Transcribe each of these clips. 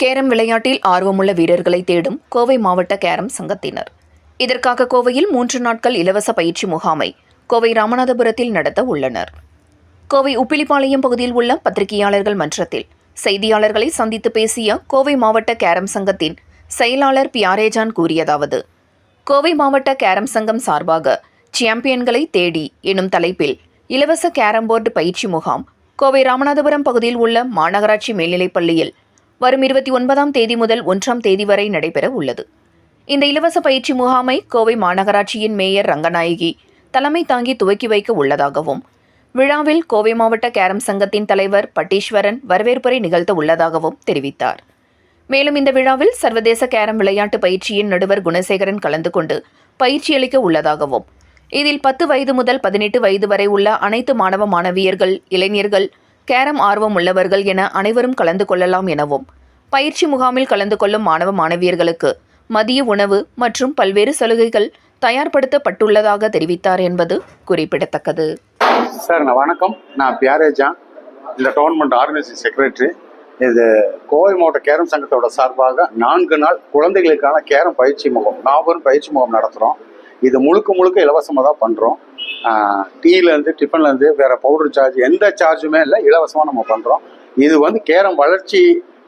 Carrom விளையாட்டில் ஆர்வமுள்ள வீரர்களை தேடும் கோவை மாவட்ட கேரம் சங்கத்தினர். இதற்காக கோவையில் மூன்று நாட்கள் இலவச பயிற்சி முகாமை கோவை ராமநாதபுரத்தில் நடத்த உள்ளனர். கோவை உப்பிலிப்பாளையம் பகுதியில் உள்ள பத்திரிகையாளர்கள் மன்றத்தில் செய்தியாளர்களை சந்தித்து பேசிய கோவை மாவட்ட கேரம் சங்கத்தின் செயலாளர் பியாரேஜான் கூறியதாவது கோவை மாவட்ட கேரம் சங்கம் சார்பாக சாம்பியன்களை தேடி எனும் தலைப்பில் இலவச கேரம் போர்டு பயிற்சி முகாம் கோவை ராமநாதபுரம் பகுதியில் உள்ள மாநகராட்சி மேல்நிலைப் பள்ளியில் வரும் இருபத்தி ஒன்பதாம் தேதி முதல் ஒன்றாம் தேதி வரை நடைபெற உள்ளது. இந்த இலவச பயிற்சி முகாமை கோவை மாநகராட்சியின் மேயர் ரங்கநாயகி தலைமை தாங்கி துவக்கி வைக்க உள்ளதாகவும் விழாவில் கோவை மாவட்ட கேரம் சங்கத்தின் தலைவர் பட்டீஸ்வரன் வரவேற்புரை நிகழ்த்த உள்ளதாகவும் தெரிவித்தார். மேலும் இந்த விழாவில் சர்வதேச கேரம் விளையாட்டு பயிற்சியின் நடுவர் குணசேகரன் கலந்து கொண்டு பயிற்சி அளிக்க உள்ளதாகவும் இதில் பத்து வயது முதல் பதினெட்டு வயது வரை உள்ள அனைத்து மாணவ மாணவியர்கள் இளைஞர்கள் கேரம் ஆர்வம் உள்ளவர்கள் என அனைவரும் கலந்து கொள்ளலாம் எனவும் பயிற்சி முகாமில் கலந்து கொள்ளும் மாணவ மாணவியர்களுக்கு மதிய உணவு மற்றும் பல்வேறு சலுகைகள் தயார்படுத்தப்பட்டுள்ளதாக தெரிவித்தார் என்பது குறிப்பிடத்தக்கது. சார் நான் வணக்கம். நான் பியாரேஜா இந்த டோர்னமெண்ட் ஆர்கனைசிங் செக்ரட்டரி இது கோவை மாவட்ட கேரம் சங்கத்தோட சார்பாக நான்கு நாள் குழந்தைகளுக்கான கேரம் பயிற்சி முகம் நாவரும் பயிற்சி முகம் நடத்துகிறோம் இது முழுக்க முழுக்க இலவசமாக தான் பண்ணுறோம் டீலேருந்து டிஃபன்லேருந்து வேறு பவுடர் சார்ஜ் எந்த சார்ஜுமே இல்லை இலவசமாக நம்ம பண்ணுறோம் இது வந்து கேரம் வளர்ச்சி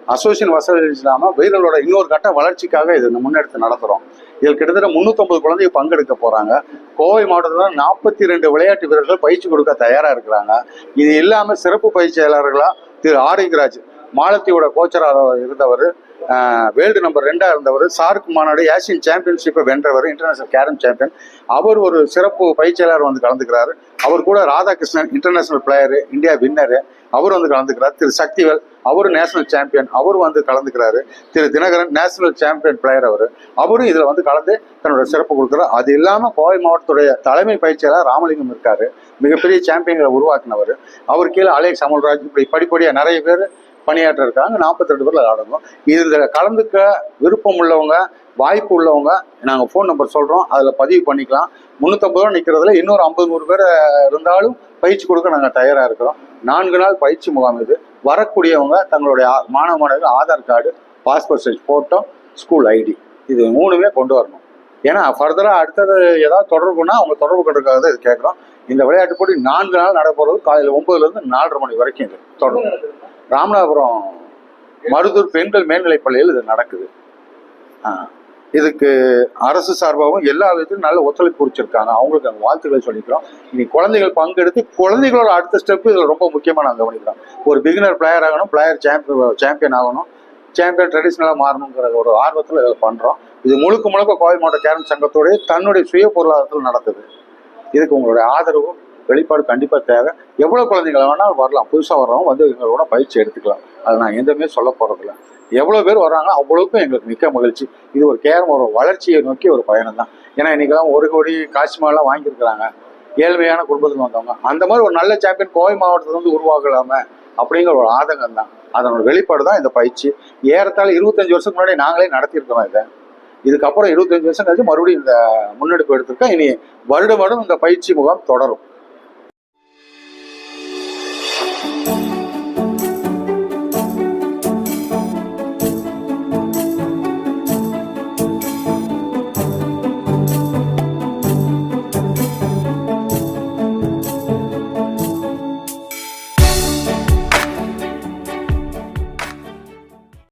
அசோசியேஷன் வசதி இல்லாமல் வீரர்களோட இன்னொரு கட்ட வளர்ச்சிக்காக இது முன்னெடுத்து நடத்துகிறோம் இதில் கிட்டத்தட்ட முந்நூற்றம்பது குழந்தைய பங்கெடுக்க போகிறாங்க கோவை மாவட்டத்தில் நாற்பத்தி ரெண்டு விளையாட்டு வீரர்கள் பயிற்சி கொடுக்க தயாராக இருக்கிறாங்க. இது இல்லாமல் சிறப்பு பயிற்சியாளர்களாக திரு ஆரோக்கியராஜ் மாலத்தியோட கோச்சராக இருந்தவர் வேர்ல்டு நம்பர் ரெண்டா இருந்தவர் சார்க் மாநாடு ஏசியன் சாம்பியன்ஷிப்பை வென்றவர் இன்டர்நேஷனல் கேரம் சாம்பியன். அவர் ஒரு சிறப்பு பயிற்சியாளர் வந்து கலந்துக்கிறாரு. அவர் கூட Radhakrishnan international player India winner அவர் வந்து கலந்துக்கிறார். திரு சக்திவேல் அவரு நேஷனல் சாம்பியன் அவர் வந்து கலந்துக்கிறாரு. திரு தினகரன் நேஷனல் சாம்பியன் பிளேயர் அவர். அவரும் இதில் வந்து கலந்து தன்னோட சிறப்பு கொடுக்குறாரு. அது இல்லாமல் கோவை மாவட்டத்துடைய தலைமை பயிற்சியாளர் ராமலிங்கம் இருக்காரு. மிகப்பெரிய சாம்பியன்களை உருவாக்கினவர். அவர் கீழே அலேக்ஸ் அமல்ராஜ் இப்படி படிப்படியாக நிறைய பேர் பணியாற்ற இருக்காங்க. நாற்பத்தெட்டு பேரில் அடங்கும் இதில் கலந்துக்க விருப்பம் உள்ளவங்க வாய்ப்பு உள்ளவங்க நாங்கள் ஃபோன் நம்பர் சொல்கிறோம் அதில் பதிவு பண்ணிக்கலாம். முந்நூற்றம்பது ரூபா நிற்கிறதுல இன்னொரு ஐம்பது நூறு பேர் இருந்தாலும் பயிற்சி கொடுக்க நாங்கள் தயாராக இருக்கிறோம். நான்கு நாள் பயிற்சி முகாம் இது. வரக்கூடியவங்க தங்களுடைய மாணவ மாணவிகள் Aadhaar card passport size photo school ID இது மூணுமே கொண்டு வரணும். ஏன்னா ஃபர்தராக அடுத்தது ஏதாவது தொடர்புனா அவங்க தொடர்பு கொண்டிருக்காக தான் இது கேட்குறோம். இந்த விளையாட்டு போட்டி நான்கு நாள் நடைபெறது. காலையில் ஒன்பதுலேருந்து நாலரை மணி வரைக்கும் இது தொடர்பு ராமநாதபுரம் மருதூர் பெண்கள் மேல்நிலைப் பள்ளியில் இது நடக்குது. இதுக்கு அரசு சார்பாகவும் எல்லா விதத்திலும் நல்ல ஒத்துழைப்பு குறிச்சிருக்காங்க அவங்களுக்கு அங்கே வாழ்த்துக்களை சொல்லிக்கிறோம். இனி குழந்தைகள் பங்கெடுத்து குழந்தைகளோட அடுத்த ஸ்டெப் இதில் ரொம்ப முக்கியமாக நாங்கள் கவனிக்கிறோம். ஒரு பிகினர் பிளேயர் ஆகணும் பிளேயர் சாம்பியன் சாம்பியன் ஆகணும். சாம்பியன் ட்ரெடிஷ்னலாக மாறணுங்கிற ஒரு ஆர்வத்தில் இதில் பண்ணுறோம் இது முழுக்க முழுக்க கோவை மாவட்ட கேரம் சங்கத்தோடைய தன்னுடைய சுய பொருளாதாரத்தில் நடக்குது. இதுக்கு உங்களுடைய ஆதரவும் வெளிப்பாடு கண்டிப்பாக தேவை. எவ்வளோ குழந்தைங்கள வேணாலும் வரலாம். புதுசாக வர்றவங்க வந்து எங்களோட பயிற்சி எடுத்துக்கலாம். அது நான் எந்தமே சொல்ல போகிறதில்ல எவ்வளோ பேர் வர்றாங்க அவ்வளோக்கும் எங்களுக்கு மிக்க மகிழ்ச்சி. இது ஒரு கேரம் ஒரு வளர்ச்சியை நோக்கி ஒரு பயணம் தான். ஏன்னா இன்னைக்கெல்லாம் ஒரு கோடி காசு மேலாம் வாங்கியிருக்கிறாங்க. ஏழ்மையான குடும்பத்துக்கு வந்தவங்க. அந்த மாதிரி ஒரு நல்ல சாம்பியன் கோவை மாவட்டத்தில் வந்து உருவாகலாமே அப்படிங்கிற ஒரு ஆதங்கம் தான். அதனோட வெளிப்பாடு தான் இந்த பயிற்சி. ஏறத்தாழ இருபத்தஞ்சு வருஷத்துக்கு முன்னாடி நாங்களே நடத்தியிருக்கிறோம் இதை. இதுக்கப்புறம் இருபத்தஞ்சு வருஷம் கழிச்சு மறுபடியும் இந்த முன்னெடுப்பு எடுத்திருக்கோம். இனி வருடம் வருடம் இந்த பயிற்சி முகாம் தொடரும்.